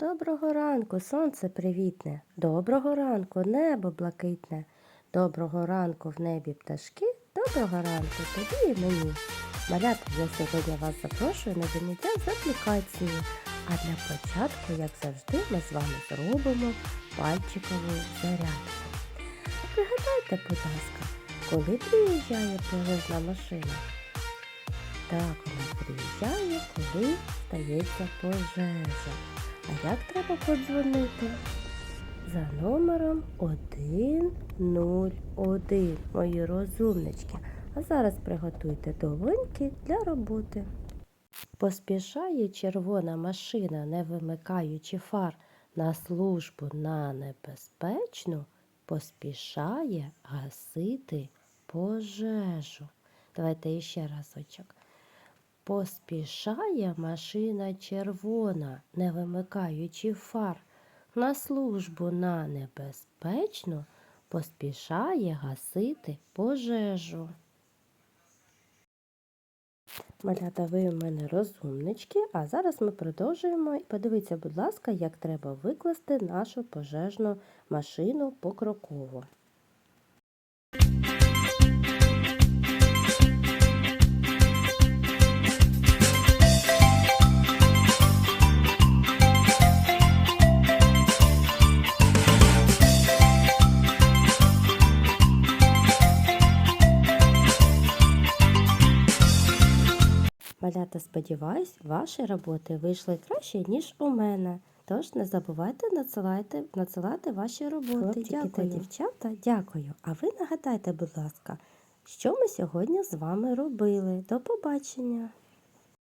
Доброго ранку, сонце привітне, доброго ранку, небо блакитне, доброго ранку в небі пташки, доброго ранку тобі і мені. Малята, я сьогодні вас запрошую на заняття з аплікацією. А для початку, як завжди, ми з вами зробимо пальчикову зарядку. Пригадайте, будь ласка, коли приїжджає пожежна машина? Так, вона приїжджає, коли стається пожежа. А як треба подзвонити? За номером 101, мої розумнички. А зараз приготуйте долоньки для роботи. Поспішає червона машина, не вимикаючи фар на службу на небезпечну, поспішає гасити пожежу. Давайте іще разочок. Поспішає машина червона, не вимикаючи фар. На службу на небезпечну поспішає гасити пожежу. Малята, ви у мене розумнички, а зараз ми продовжуємо. І подивіться, будь ласка, як треба викласти нашу пожежну машину покроково. Малята, сподіваюсь, ваші роботи вийшли краще, ніж у мене. Тож не забувайте надсилати, надсилати ваші роботи. Хлопчики та дівчата, дякую. А ви нагадайте, будь ласка, що ми сьогодні з вами робили. До побачення!